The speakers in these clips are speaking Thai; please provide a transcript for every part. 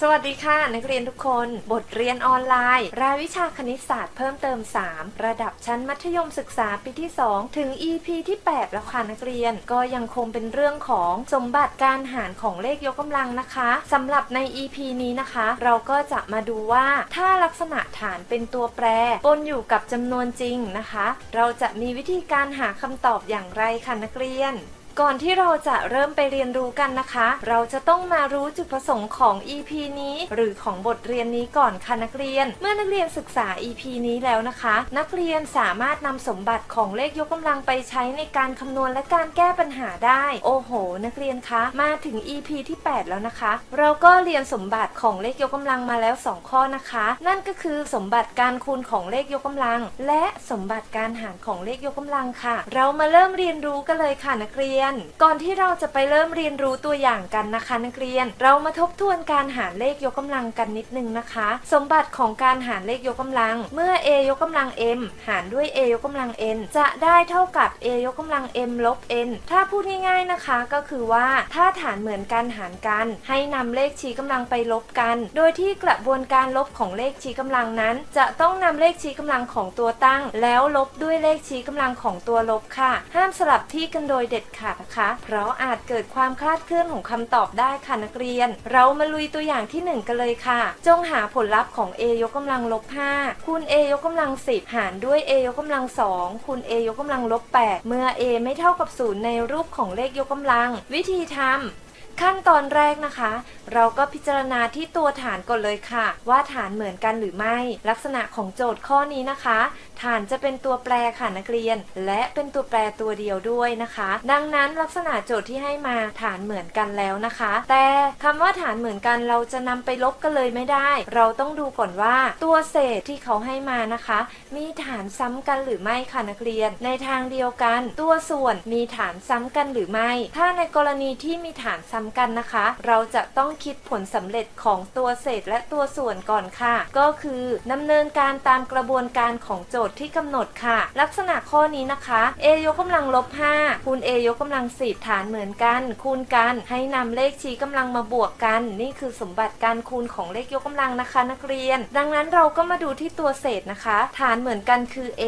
สวัสดีค่ะ นักเรียนทุกคน บทเรียนออนไลน์ รายวิชาคณิตศาสตร์เพิ่มเติม 3 ระดับชั้นมัธยมศึกษาปีที่ 2 ถึง EP ที่ 8 แล้วค่ะนักเรียนก็ยังคงเป็นเรื่องของสมบัติการหารของเลขยกกำลังนะคะสำหรับใน EP นี้นะคะ เราก็จะมาดูว่าถ้าลักษณะฐานเป็นตัวแปรปนอยู่กับจำนวนจริงนะคะ เราจะมีวิธีการหาคำตอบอย่างไรค่ะนักเรียน ก่อนที่เราจะเริ่มไปเรียนรู้กันนะคะ เราจะต้องมารู้จุดประสงค์ของ EP นี้ หรือของบทเรียนนี้ก่อนค่ะนักเรียน เมื่อนักเรียนศึกษา EP นี้แล้วนะคะ นักเรียนสามารถนำสมบัติของเลขยกกำลังไปใช้ในการคำนวณและการแก้ปัญหาได้ โอ้โห นักเรียนคะ มาถึง EP ที่ 8 แล้วนะคะ เราก็เรียนสมบัติของเลขยกกำลังมาแล้ว 2 ข้อนะคะ นั่นก็คือสมบัติการคูณของเลขยกกำลัง และสมบัติการหารของเลขยกกำลังค่ะ เรามาเริ่มเรียนรู้กันเลยค่ะนักเรียนก่อนที่เราจะไปเริ่มเรียนรู้ตัวอย่างกันนะคะนักเรียน เรามาทบทวนการหารเลขยกกำลังกันนิดนึงนะคะ สมบัติของการหารเลขยกกำลัง เมื่อ a ยกกำลัง m หารด้วย a ยกกำลัง n จะได้เท่ากับ a ยกกำลัง m ลบ n ถ้าพูดง่ายๆนะคะก็คือว่าถ้าฐานเหมือนกันหารกัน ให้นำเลขชี้กำลังไปลบกัน โดยที่กระบวนการลบของเลขชี้กำลังนั้น จะต้องนำเลขชี้กำลังของตัวตั้ง แล้วลบด้วยเลขชี้กำลังของตัวลบค่ะ ห้ามสลับที่กันโดยเด็ดขาดนะคะ เพราะอาจเกิดความคลาดเคลื่อนของคำตอบได้ค่ะนักเรียน เรามาลุยตัวอย่างที่ 1 กันเลยค่ะ จงหาผลลัพธ์ของ a ยกกำลังลบ5คูณ a ยกกำลัง 10 หารด้วย a ยกกำลัง2คูณ a ยกกำลังลบ8เมื่อ a ไม่เท่ากับ 0 ในรูปของเลขยกกำลัง วิธีทำ ขั้นตอนแรกนะคะ เราก็พิจารณาที่ตัวฐานก่อนเลยค่ะ ว่าฐานเหมือนกันหรือไม่ ลักษณะของโจทย์ข้อนี้นะคะ ฐานจะเป็นตัวแปรค่ะนักเรียน และเป็นตัวแปรตัวเดียวด้วยนะคะ ดังนั้นลักษณะโจทย์ที่ให้มาฐานเหมือนกันแล้วนะคะ แต่คำว่าฐานเหมือนกันเราจะนำไปลบกันเลยไม่ได้ เราต้องดูก่อนว่าตัวเศษที่เขาให้มานะคะ มีฐานซ้ำกันหรือไม่ค่ะนักเรียน ในทางเดียวกัน ตัวส่วนมีฐานซ้ำกันหรือไม่ ถ้าในกรณีที่มีฐานซ้ำกันนะคะ เราจะต้องคิดผลสำเร็จของตัวเศษและตัวส่วนก่อนค่ะ ก็คือดำเนินการตามกระบวนการของโจทย์ที่กำหนดค่ะ ลักษณะข้อนี้นะคะ a ยกกำลังลบ5คูณ a ยกกำลัง10ฐานเหมือนกัน คูณกันให้นำเลขชี้กำลังมาบวกกัน นี่คือสมบัติการคูณของเลขยกกำลังนะคะ นักเรียน ดังนั้นเราก็มาดูที่ตัวเศษนะคะ ฐานเหมือนกันคือ a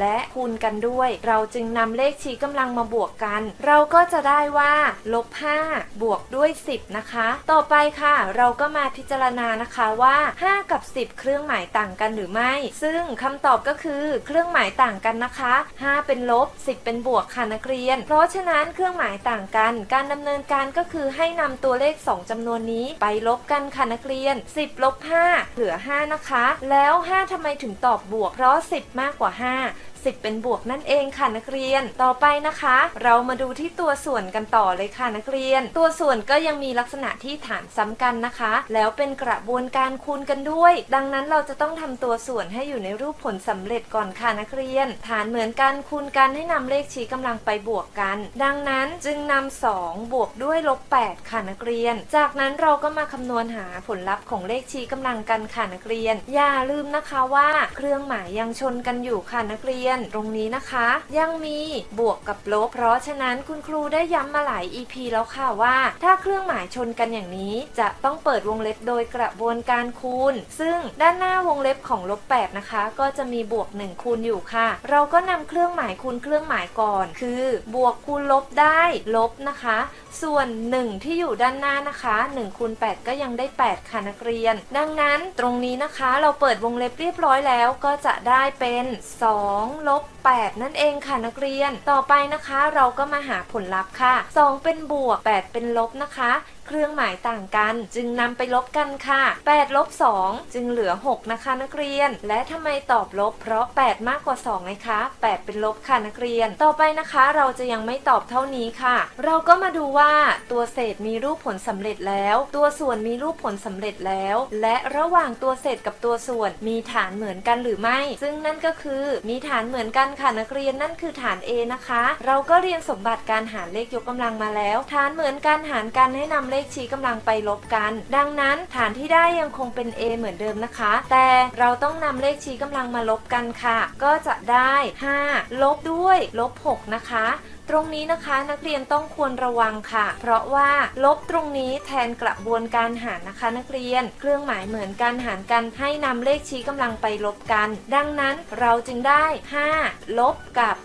และคูณกันด้วย เราจึงนำเลขชี้กำลังมาบวกกัน เราก็จะได้ว่าลบ5บวกด้วย 10 นะคะ ต่อไปค่ะ เราก็มาพิจารณานะคะว่า 5 กับ 10 เครื่องหมายต่างกันหรือไม่ ซึ่งคำตอบก็คือเครื่องหมายต่างกันนะคะ 5 เป็นลบ 10 เป็นบวกค่ะนักเรียน เพราะฉะนั้นเครื่องหมายต่างกัน การดำเนินการก็คือให้นำตัวเลข 2จำนวนนี้ไปลบกันค่ะนักเรียน 10ลบ5เหลือ 5 นะคะ แล้ว 5ทำไมถึงตอบบวก เพราะ 10 มากกว่า 5 10 เป็นบวกนั่นเองค่ะนักเรียน ต่อไปนะคะ เรามาดูที่ตัวส่วนกันต่อเลยค่ะนักเรียน ตัวส่วนก็ยังมีลักษณะที่ฐานซ้ำกันนะคะ แล้วเป็นกระบวนการคูณกันด้วย ดังนั้นเราจะต้องทำตัวส่วนให้อยู่ในรูปผลสำเร็จก่อนค่ะนักเรียน ฐานเหมือนกันคูณกันให้นำเลขชี้กำลังไปบวกกัน ดังนั้นจึงนำ2บวกด้วยลบ8ค่ะนักเรียน จากนั้นเราก็มาคำนวณหาผลลัพธ์ของเลขชี้กำลังกันค่ะนักเรียน อย่าลืมนะคะว่าเครื่องหมายยังชนกันอยู่ค่ะนักเรียนตรงนี้นะคะ ยังมีบวกกับลบ เพราะฉะนั้นคุณครูได้ย้ำมาหลาย EP แล้วค่ะว่า ถ้าเครื่องหมายชนกันอย่างนี้ จะต้องเปิดวงเล็บโดยกระบวนการคูณ ซึ่งด้านหน้าวงเล็บของลบ8นะคะ ก็จะมีบวก 1 คูณอยู่ค่ะ เราก็นำเครื่องหมายคูณเครื่องหมายก่อน คือบวกคูณลบได้ลบนะคะ ส่วน 1 ที่อยู่ด้านหน้านะคะ1คูณ8ก็ยังได้ 8 ค่ะนักเรียน ดังนั้นตรงนี้นะคะ เราเปิดวงเล็บเรียบร้อยแล้วก็จะได้เป็น 2ลบ 8 นั่นเองค่ะนักเรียน ต่อไปนะคะ เราก็มาหาผลลัพธ์ค่ะ 2 เป็นบวก 8 เป็นลบนะคะ เครื่องหมายต่างกัน จึงนำไปลบกันค่ะ8ลบ2จึงเหลือ 6 นะคะนักเรียน และทำไมตอบลบ เพราะ 8 มากกว่า2ไงคะ 8 เป็นลบค่ะนักเรียน ต่อไปนะคะเราจะยังไม่ตอบเท่านี้ค่ะ เราก็มาดูว่าตัวเศษมีรูปผลสำเร็จแล้ว ตัวส่วนมีรูปผลสำเร็จแล้ว และระหว่างตัวเศษกับตัวส่วนมีฐานเหมือนกันหรือไม่ ซึ่งนั่นก็คือมีฐานเหมือนกันค่ะนักเรียนนั่นคือฐาน A นะคะ เราก็เรียนสมบัติการหารเลขยกกำลังมาแล้ว ฐานเหมือนกันหารกันให้นำเลขชี้กำลังไปลบกัน ดังนั้นฐานที่ได้ยังคงเป็น a เหมือนเดิมนะคะ แต่เราต้องนำเลขชี้กำลังมาลบกันค่ะ ก็จะได้ 5 ลบด้วยลบ 6 นะคะตรงนี้นะคะนักเรียนต้องควรระวังค่ะ เพราะว่าลบตรงนี้แทนกระบวนการหารนะคะ นักเรียน เครื่องหมายเหมือนกันหารกันให้นำเลขชี้กำลังไปลบกัน ดังนั้นเราจึงได้ 5 ลบกับ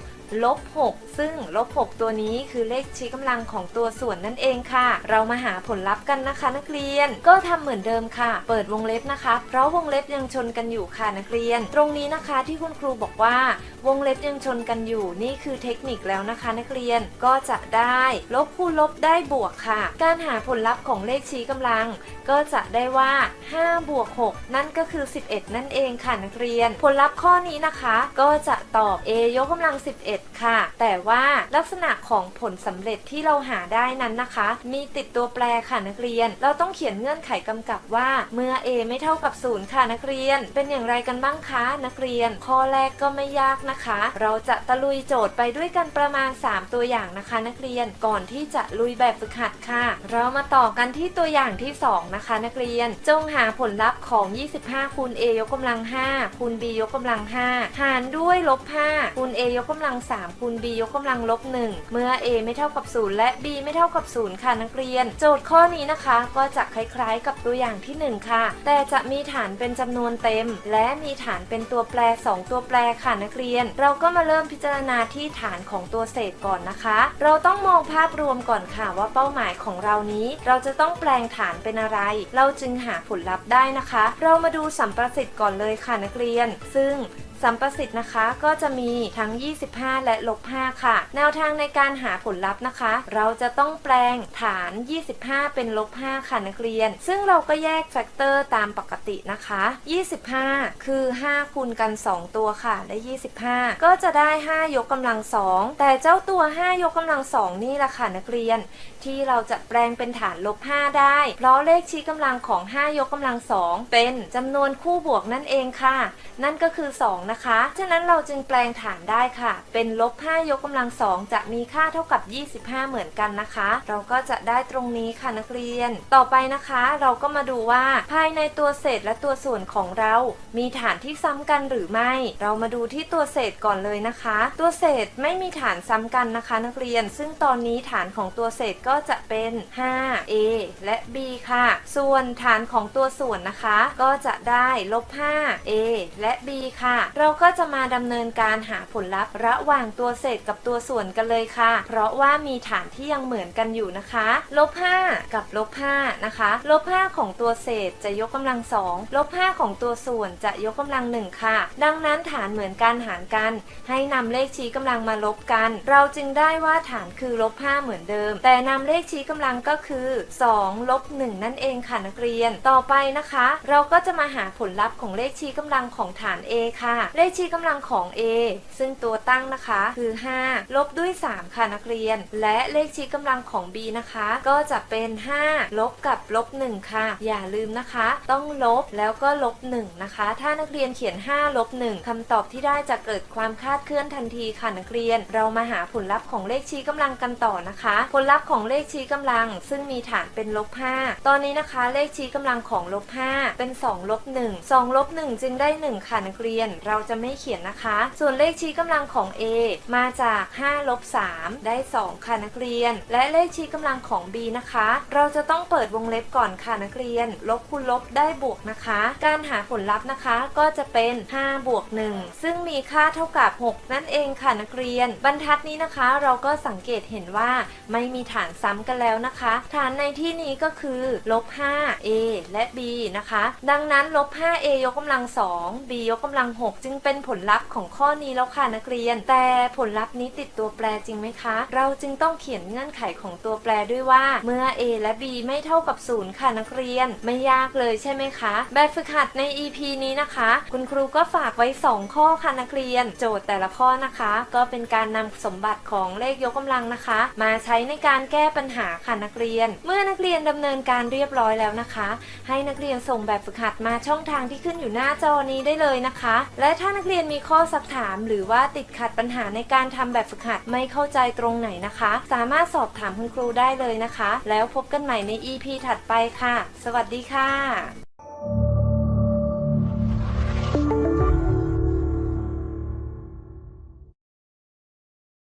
ลบ 6 ซึ่งลบ 6 ตัวนี้คือเลขชี้กำลังของตัวส่วนนั่นเองค่ะ เรามาหาผลลัพธ์กันนะคะนักเรียน ก็ทำเหมือนเดิมค่ะ เปิดวงเล็บนะคะ เพราะวงเล็บยังชนกันอยู่ค่ะนักเรียน ตรงนี้นะคะที่คุณครูบอกว่า วงเล็บยังชนกันอยู่นี่คือเทคนิคแล้วนะคะ นักเรียนก็จะได้ ลบคูณลบได้บวกค่ะ การหาผลลัพธ์ของเลขชี้กำลัง ก็จะได้ว่า5บวก6นั่นก็คือ 11 นั่นเองค่ะนักเรียน ผลลัพธ์ข้อนี้นะคะ ก็จะตอบ a ยกกำลัง 11ค่ะ แต่ว่าลักษณะของผลสำเร็จที่เราหาได้นั้นนะคะ มีติดตัวแปรค่ะนักเรียน เราต้องเขียนเงื่อนไขกำกับว่า เมื่อ a ไม่เท่ากับ0ค่ะนักเรียน เป็นอย่างไรกันบ้างคะนักเรียน ข้อแรกก็ไม่ยากนะคะ เราจะตะลุยโจทย์ไปด้วยกันประมาณ 3 ตัวอย่างนะคะ นักเรียนก่อนที่จะลุยแบบฝึกหัดค่ะ เรามาต่อกันที่ตัวอย่างที่ 2 นะคะ นักเรียนจงหาผลลัพธ์ของ 25คูณ a ยกกำลัง5คูณ b ยกกำลัง5หารด้วยลบ5คูณ a ยกกำลัง3คูณ b ยกกำลังลบ 1 เมื่อ a ไม่เท่ากับ 0 และ b ไม่เท่ากับ 0 ค่ะนักเรียน โจทย์ข้อนี้นะคะก็จะคล้ายๆ กับตัวอย่างที่ 1 ค่ะ แต่จะมีฐานเป็นจำนวนเต็ม และมีฐานเป็นตัวแปร 2 ตัวแปรค่ะนักเรียน เราก็มาเริ่มพิจารณาที่ฐานของตัวเศษก่อนนะคะ เราต้องมองภาพรวมก่อนค่ะว่าเป้าหมายของเรานี้ เราจะต้องแปลงฐานเป็นอะไร เราจึงหาผลลัพธ์ได้นะคะ เรามาดูสัมประสิทธิ์ก่อนเลยค่ะนักเรียน ซึ่ง สัมประสิทธิ์นะคะก็จะมีทั้ง 25 และลบ5ค่ะ แนวทางในการหาผลลัพธ์นะคะ เราจะต้องแปลงฐาน 25 เป็นลบ5ค่ะนักเรียน ซึ่งเราก็แยกแฟกเตอร์ตามปกตินะคะ 25 คือ 5 คูณกัน 2 ตัวค่ะได้ 25 ก็จะได้ 5 ยกกำลัง 2 แต่เจ้าตัว 5 ยกกำลัง 2 นี่แหละค่ะนักเรียน ที่เราจะแปลงเป็นฐานลบ 5 ได้ เพราะเลขชี้กำลังของ 5 ยกกำลัง 2 เป็นจำนวนคู่บวกนั่นเองค่ะ นั่นก็คือ 2นะคะ ฉะนั้นเราจึงแปลงฐานได้ค่ะ เป็นลบ5ยกกำลัง2จะมีค่าเท่ากับ 25 เหมือนกันนะคะ เราก็จะได้ตรงนี้ค่ะนักเรียน ต่อไปนะคะ เราก็มาดูว่าภายในตัวเศษและตัวส่วนของเรา มีฐานที่ซ้ำกันหรือไม่ เรามาดูที่ตัวเศษก่อนเลยนะคะ ตัวเศษไม่มีฐานซ้ำกันนะคะ นักเรียน ซึ่งตอนนี้ฐานของตัวเศษก็จะเป็น 5a และ b ค่ะ ส่วนฐานของตัวส่วนนะคะ ก็จะได้ลบ 5a และ b ค่ะเราก็จะมาดำเนินการหาผลลัพธ์ระหว่างตัวเศษกับตัวส่วนกันเลยค่ะ เพราะว่ามีฐานที่ยังเหมือนกันอยู่นะคะลบ5กับลบ5นะคะลบ5ของตัวเศษจะยกกำลัง2ลบ5ของตัวส่วนจะยกกำลัง 1 ค่ะ ดังนั้นฐานเหมือนกันหารกัน ให้นำเลขชี้กำลังมาลบกัน เราจึงได้ว่าฐานคือลบ5เหมือนเดิม แต่นำเลขชี้กำลังก็คือ2ลบ1นั่นเองค่ะนักเรียน ต่อไปนะคะ เราก็จะมาหาผลลัพธ์ของเลขชี้กำลังของฐาน A ค่ะเลขชี้กำลังของ A ซึ่งตัวตั้งนะคะคือ 5 ลบด้วย 3 ค่ะนักเรียน และเลขชี้กำลังของ B นะคะ ก็จะเป็น 5 ลบกับลบ 1 ค่ะ อย่าลืมนะคะ ต้องลบแล้วก็ลบ 1 นะคะ ถ้านักเรียนเขียน 5 ลบ 1คำตอบที่ได้จะเกิดความคลาดเคลื่อนทันทีค่ะนักเรียน เรามาหาผลลัพธ์ของเลขชี้กำลังกันต่อนะคะ ผลลัพธ์ของเลขชี้กำลัง ซึ่งมีฐานเป็นลบ 5 ตอนนี้นะคะ เลขชี้กำลังของลบ 5 เป็น 2 ลบ 1 2 ลบ 1 จึงได้ 1 ค่ะนักเรียนเราราจะไม่เขียนนะคะ ส่วนเลขชี้กำลังของ A มาจาก5ลบ3ได้ 2 ค่ะนักเรียน และเลขชี้กำลังของ B นะคะ เราจะต้องเปิดวงเล็บก่อนค่ะนักเรียน ลบคูณลบได้บวกนะคะ การหาผลลัพธ์นะคะก็จะเป็น5บวก1ซึ่งมีค่าเท่ากับ 6 นั่นเองค่ะนักเรียน บรรทัดนี้นะคะเราก็สังเกตเห็นว่าไม่มีฐานซ้ำกันแล้วนะคะ ฐานในที่นี้ก็คือลบ 5a และ b นะคะ ดังนั้นลบ 5a ยกกำลัง 2 b ยกกำลัง 6จึงเป็นผลลัพธ์ของข้อนี้แล้วค่ะนักเรียน แต่ผลลัพธ์นี้ติดตัวแปรจริงไหมคะ เราจึงต้องเขียนเงื่อนไขของตัวแปรด้วยว่า เมื่อ a และ b ไม่เท่ากับ 0 ค่ะนักเรียน ไม่ยากเลยใช่ไหมคะ แบบฝึกหัดใน EP นี้นะคะ คุณครูก็ฝากไว้ 2 ข้อค่ะนักเรียน โจทย์แต่ละข้อนะคะ ก็เป็นการนำสมบัติของเลขยกกำลังนะคะ มาใช้ในการแก้ปัญหาค่ะนักเรียน เมื่อนักเรียนดำเนินการเรียบร้อยแล้วนะคะ ให้นักเรียนส่งแบบฝึกหัดมาช่องทางที่ขึ้นอยู่หน้าจอนี้ได้เลยนะคะ และถ้านักเรียนมีข้อสักถาม หรือว่าติดขัดปัญหาหาในการทำแบบฝึกหัดไม่เข้าใจตรงไหนนะคะ สามารถสอบถามคุณครูได้เลยนะคะ แล้วพบกันใหม่ใน EP ถัดไปค่ะ สวัสดีค่ะ